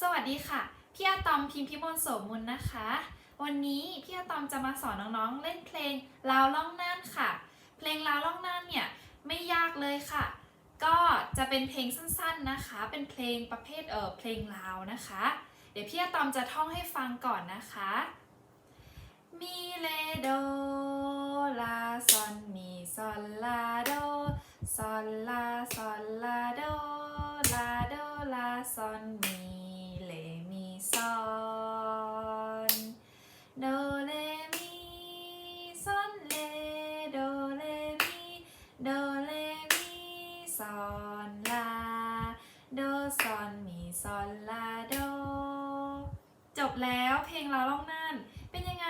สวัสดีค่ะ พี่อาตอมพิมพิมลโสมุลนะคะ วันนี้พี่อาตอมจะมาสอนน้องๆเล่นเพลงลาวล่องน่านค่ะ เพลงลาวล่องน่านเนี่ยไม่ยากเลยค่ะ ก็จะเป็นเพลงสั้นๆนะคะ เป็นเพลงประเภทเออเพลงลาวนะคะ เดี๋ยวพี่อาตอมจะท่องให้ฟังก่อนนะคะ มีเลโดลาซอนมีซอนลาโดซอนลาซอนลาโดลาโดลาซอนมีเลมี ซอนโดเลมีซอนเลโดเลมีโดเลมีซอนลาโดซอนมีซอนลาโดจบแล้วเพลงเราล่องน่านเป็นยังไง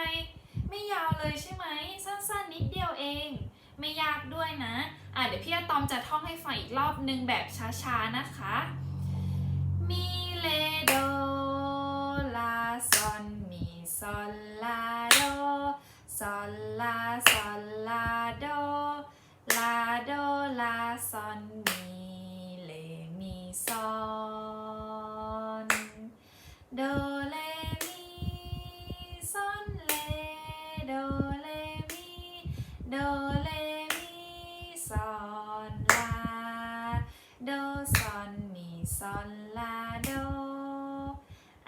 ไม่ยาวเลยใช่ไหมสั้นๆนิดเดียวเอง ไม่ยากด้วยนะอะเดี๋ยวพี่อะตอมจะท่องให้ฟังอีกรอบนึงแบบช้าๆนะคะ ซอนมีซอนลาโดซอนลาซอนลาโดลาโดลาซอนมีเลมีซอนโดเลมีซอนเลโดเลมีโดเลมีซอนลาโดซอนมีซอนลาโด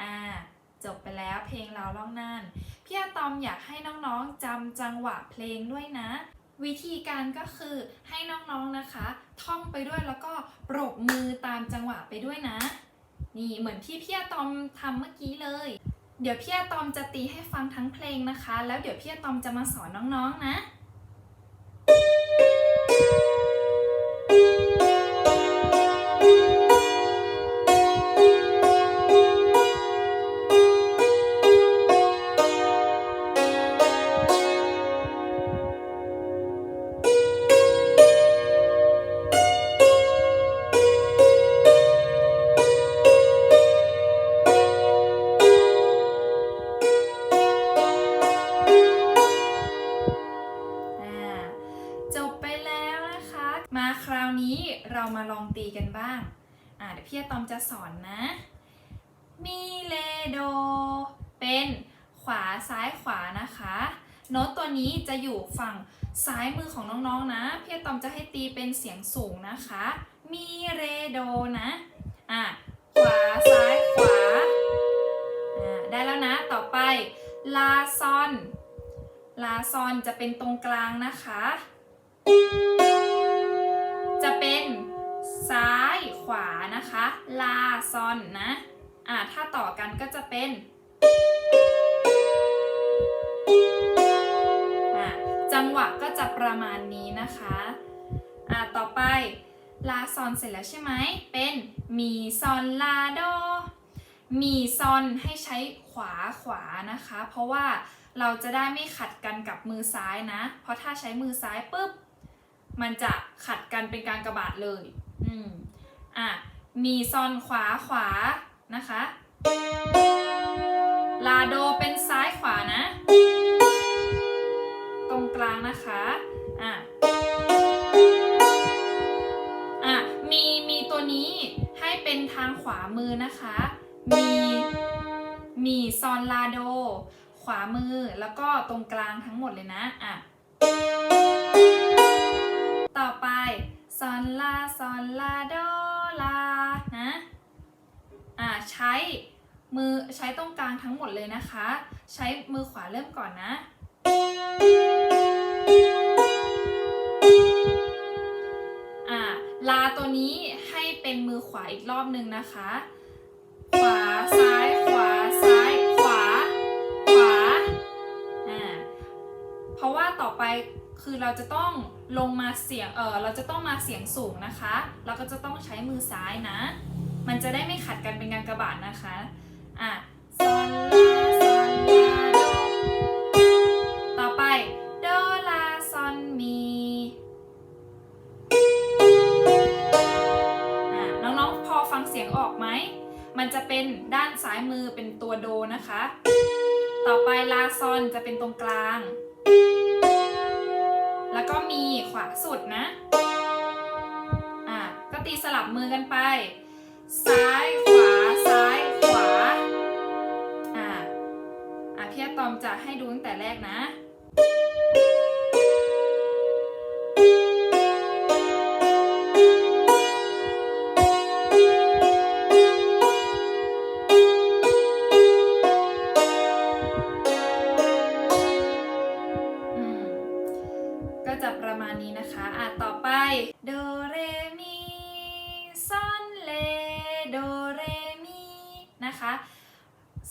อ่า จบไป แล้วเพลงเราล่องน่านพี่อาตอมอยากให้น้องๆจำจังหวะเพลงด้วยนะ วิธีการก็คือให้น้องๆนะคะ ท่องไปด้วยแล้วก็ปรบมือตามจังหวะไปด้วยนะ นี่เหมือนที่พี่อาตอมทำเมื่อกี้เลย เดี๋ยวพี่อาตอมจะตีให้ฟังทั้งเพลงนะคะ แล้วเดี๋ยวพี่อาตอมจะมาสอนน้องๆนะอ่ มาลองตีกันบ้าง อ่าเดี๋ยวพี่อะตอมจะสอนนะ มีเลโด เป็นขวาซ้ายขวานะคะ โน้ตตัวนี้จะอยู่ฝั่งซ้ายมือของน้องๆนะ พี่อะตอมจะให้ตีเป็นเสียงสูงนะคะ มีเรโดนะ อะขวาซ้ายขวา อ่าได้แล้วนะ ต่อไปลาซอน ลาซอนจะเป็นตรงกลางนะคะจะ อนนะอ่าถ้าต่อกันก็จะเป็นอ่าจังหวะก็จะประมาณนี้นะคะอ่าต่อไปลาซอนเสร็จแล้วใช่ไหม เป็นมีซอนลาโด มีซอนให้ใช้ขวาขวานะคะ เพราะว่าเราจะได้ไม่ขัดกันกับมือซ้ายนะ เพราะถ้าใช้มือซ้ายปุ๊บ มันจะขัดกันเป็นการกระบาดเลย อืม อะ มีซอนขวาขวานะคะ ลาโดเป็นซ้ายขวานะ ตรงกลางนะคะ อะ อะ มีมีตัวนี้ให้เป็นทางขวามือนะคะ มีมีซอนลาโด ขวามือแล้วก็ตรงกลางทั้งหมดเลยนะ อะ ต่อไปซอนลาซอนลาโดลา นะอะใช้มือใช้ตรงกลางทั้งหมดเลยนะคะ ใช้มือขวาเริ่มก่อนนะอะลาตัวนี้ให้เป็นมือขวาอีกรอบหนึ่งนะคะ ขวาซ้ายขวาซ้ายขวา ขวาอ่าเพราะว่าต่อไป คือเราจะต้องลงมาเสียง เออเราจะต้องมาเสียงสูงนะคะ เราก็จะต้องใช้มือซ้ายนะ มันจะได้ไม่ขัดกันเป็นการกระบาดนะคะ อะซอนลาซอนลาโดต่อไปโดลาซอนมีน้องๆพอฟังเสียงออกไหม มันจะเป็นด้านซ้ายมือเป็นตัวโดนะคะ ต่อไปลาซอนจะเป็นตรงกลาง ก็มีขวาสุดนะ อะก็ตีสลับมือกันไป ซ้ายขวาซ้ายขวา อะอะพี่อะตอมจะให้ดูตั้งแต่แรกนะ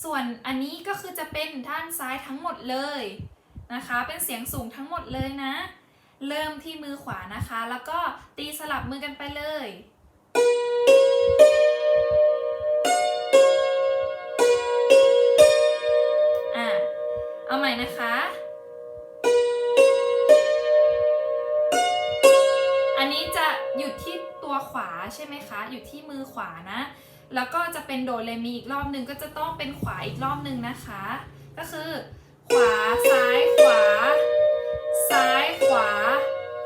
ส่วนอันนี้ก็คือจะเป็นด้านซ้ายทั้งหมดเลยนะคะ เป็นเสียงสูงทั้งหมดเลยนะ เริ่มที่มือขวานะคะ แล้วก็ตีสลับมือกันไปเลยอะเอาใหม่นะคะ อันนี้จะหยุดที่ตัวขวาใช่ไหมคะหยุดที่มือขวานะ แล้วก็จะเป็นโดเรมีอีกรอบหนึ่งก็จะต้องเป็นขวาอีกรอบหนึ่งนะคะ ก็คือ ขวาซ้ายขวา ซ้ายขวา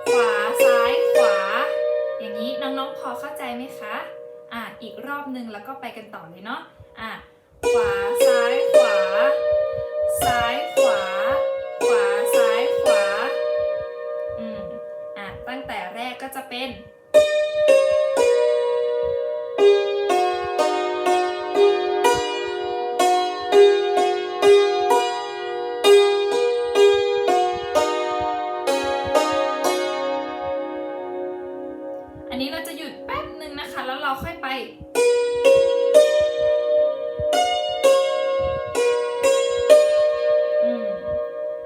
ขวาซ้ายขวา อย่างนี้น้องๆพอเข้าใจไหมคะอะอีกรอบหนึ่งแล้วก็ไปกันต่อเลยเนาะอะขวาซ้ายขวา ซ้ายขวา ขวาซ้ายขวาอืมอะตั้งแต่แรกก็จะเป็นอัน นะคะ แล้วเราค่อยไปอืม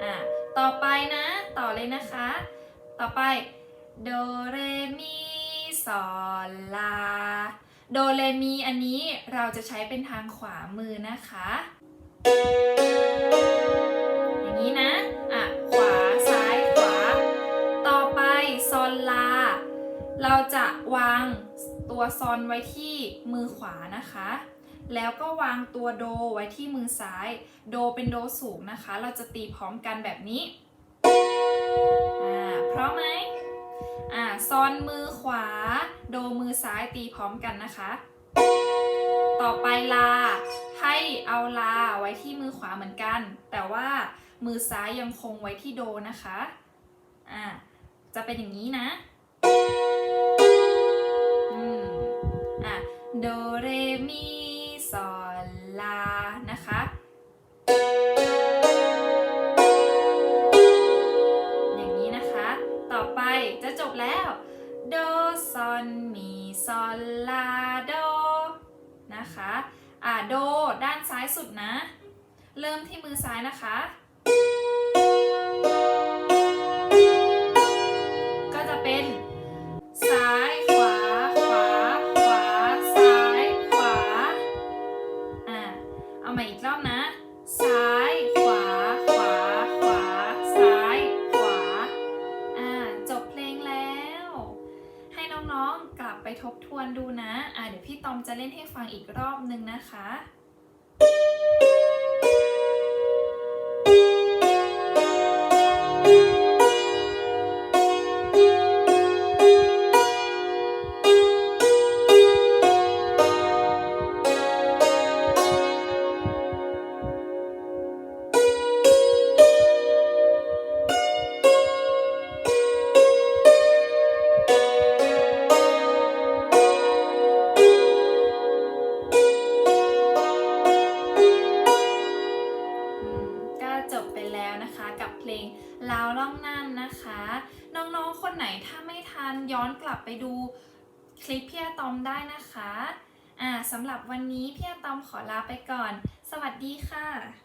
อะต่อไปนะ ต่อเลยนะคะ ต่อไปโดเรมีซอลาโดเรมีอันนี้เราจะใช้เป็นทางขวามือนะคะ อย่างนี้นะอะขวาซ้ายขวา ต่อไปซอลลา เราจะวาง ตัวซอนไว้ที่มือขวานะคะ แล้วก็วางตัวโดไว้ที่มือซ้าย โดเป็นโดสูงนะคะ เราจะตีพร้อมกันแบบนี้อ่าพร้อมไหมอ่าซอนมือขวา โดมือซ้ายตีพร้อมกันนะคะ ต่อไปลา ให้เอาลาไว้ที่มือขวาเหมือนกัน แต่ว่ามือซ้ายยังคงไว้ที่โดนะคะอ่าจะเป็นอย่างนี้นะอืมอะ โดเรมีซอลลา นะคะ อย่างนี้นะคะ ต่อไปจะจบแล้ว โดซอนมีซอลลาโด นะคะ อะโดด้านซ้ายสุดนะ เริ่มที่มือซ้ายนะคะ ดูนะ อ่าเดี๋ยวพี่ตอมจะเล่นให้ฟังอีกรอบนึงนะคะ นะคะ กับเพลงลาวล่องนั่นนะคะ น้องๆคนไหนถ้าไม่ทันย้อนกลับไปดูคลิปพี่อาตอมได้นะคะอ่าสำหรับวันนี้พี่อาตอมขอลาไปก่อน สวัสดีค่ะ